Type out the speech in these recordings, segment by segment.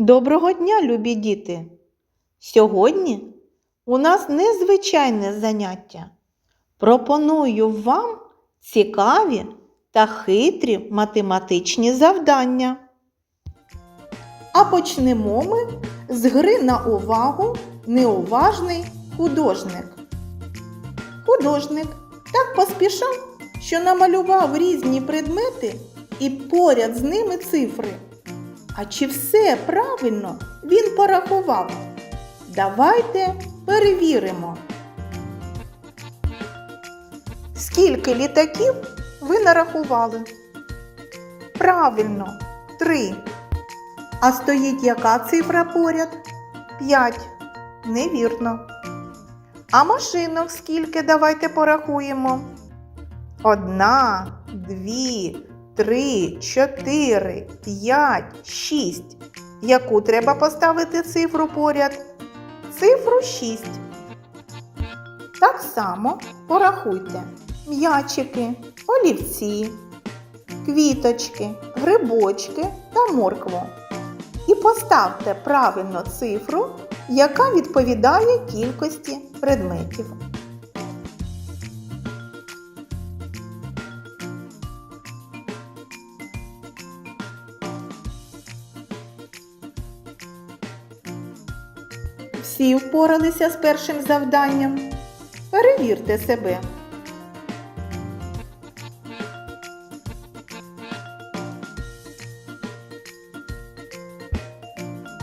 Доброго дня, любі діти! Сьогодні у нас незвичайне заняття. Пропоную вам цікаві та хитрі математичні завдання. А почнемо ми з гри на увагу неуважний художник. Художник так поспішав, що намалював різні предмети і поряд з ними цифри. А чи все правильно він порахував? Давайте перевіримо. Скільки літаків ви нарахували? Правильно, три. А стоїть яка цифра поряд? П'ять. Невірно. А машинок скільки давайте порахуємо? Одна, дві, три, чотири, п'ять, шість. Яку треба поставити цифру поряд? Цифру шість. Так само порахуйте м'ячики, олівці, квіточки, грибочки та моркву. І поставте правильно цифру, яка відповідає кількості предметів. Всі впоралися з першим завданням. Перевірте себе.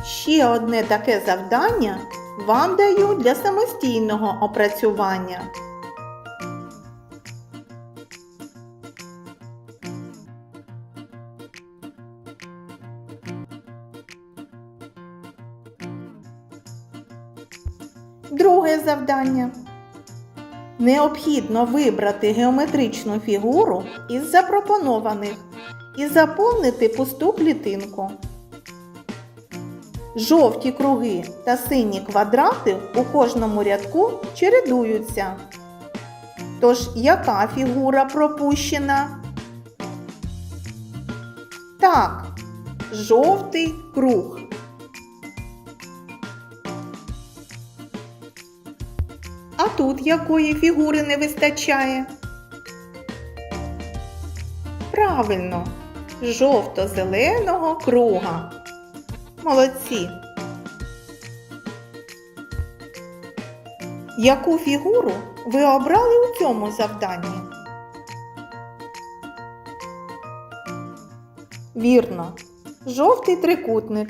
Ще одне таке завдання вам даю для самостійного опрацювання. Друге завдання. Необхідно вибрати геометричну фігуру із запропонованих і заповнити пусту клітинку. Жовті круги та сині квадрати у кожному рядку чередуються. Тож, яка фігура пропущена? Так, жовтий круг. Тут якої фігури не вистачає? Правильно, жовто-зеленого круга. Молодці. Яку фігуру ви обрали у цьому завданні? Вірно, жовтий трикутник.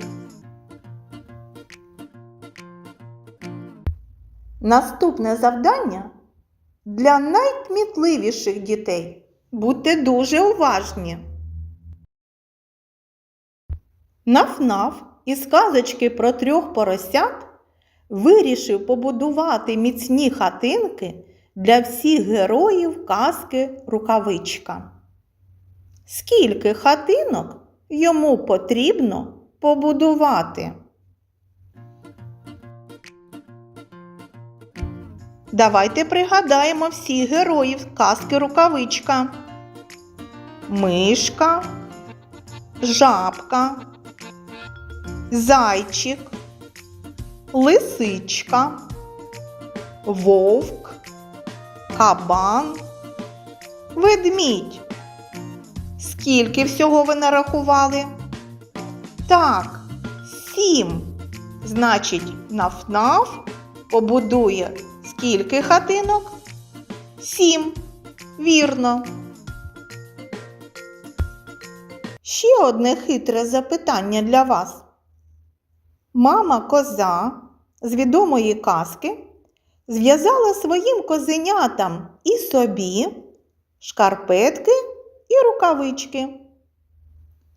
Наступне завдання для найкмітливіших дітей. Будьте дуже уважні. Наф-наф із казочки про трьох поросят вирішив побудувати міцні хатинки для всіх героїв казки Рукавичка. Скільки хатинок йому потрібно побудувати? Давайте пригадаємо всіх героїв казки Рукавичка. Мишка, жабка, зайчик, лисичка, вовк, кабан, ведмідь. Скільки всього ви нарахували? Так, сім. Значить, наф-наф побудує скільки хатинок? Сім. Вірно. Ще одне хитре запитання для вас. Мама коза з відомої казки зв'язала своїм козенятам і собі шкарпетки і рукавички.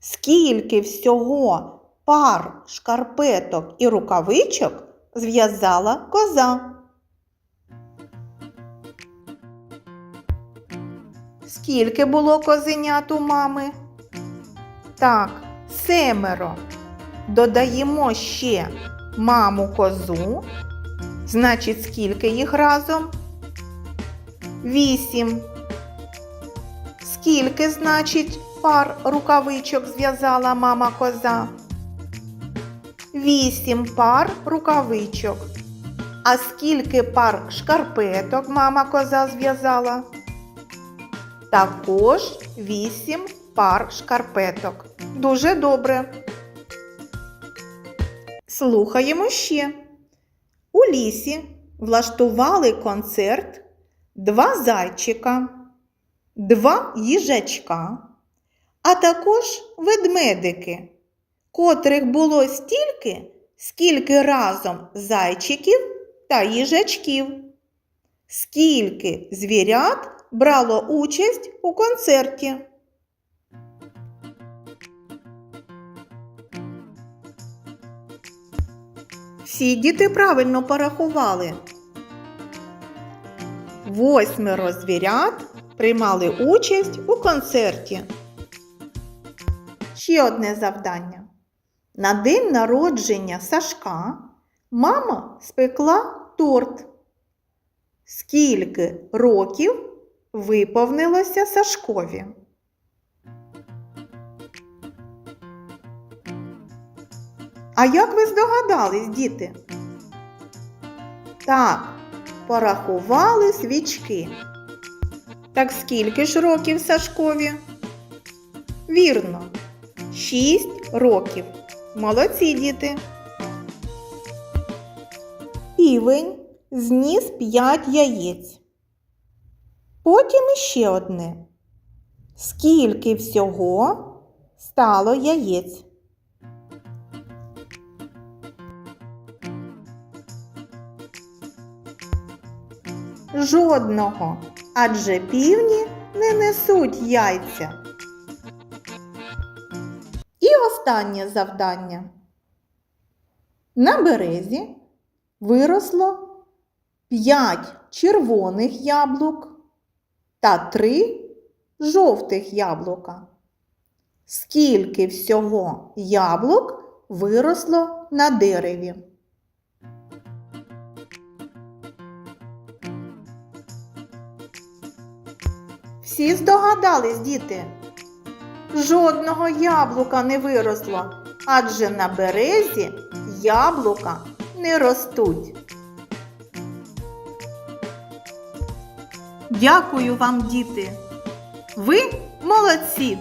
Скільки всього пар шкарпеток і рукавичок зв'язала коза? Скільки було козенят у мами? Так, семеро. Додаємо ще маму козу. Значить, скільки їх разом? Вісім. Скільки, значить, пар рукавичок зв'язала мама коза? вісім пар рукавичок. А скільки пар шкарпеток мама коза зв'язала? Також вісім пар шкарпеток. Дуже добре. Слухаємо ще. У лісі влаштували концерт два зайчика, два їжачка, а також ведмедики, котрих було стільки, скільки разом зайчиків та їжачків. Скільки звірят брало участь у концерті? Всі діти правильно порахували. Восьмеро звірят приймали участь у концерті. Ще одне завдання. На день народження Сашка мама спекла торт. Скільки років виповнилося Сашкові? А як ви здогадались, діти? Так, порахували свічки. Так скільки ж років Сашкові? Вірно, шість років. Молодці діти. Півень зніс п'ять яєць. Потім іще одне. Скільки всього стало яєць? Жодного, адже півні не несуть яйця. І останнє завдання. На березі виросло 5 червоних яблук та 3 жовтих яблука. Скільки всього яблук виросло на дереві? Всі здогадались, діти? Жодного яблука не виросло, адже на березі яблука не ростуть. Дякую вам, діти. Ви молодці!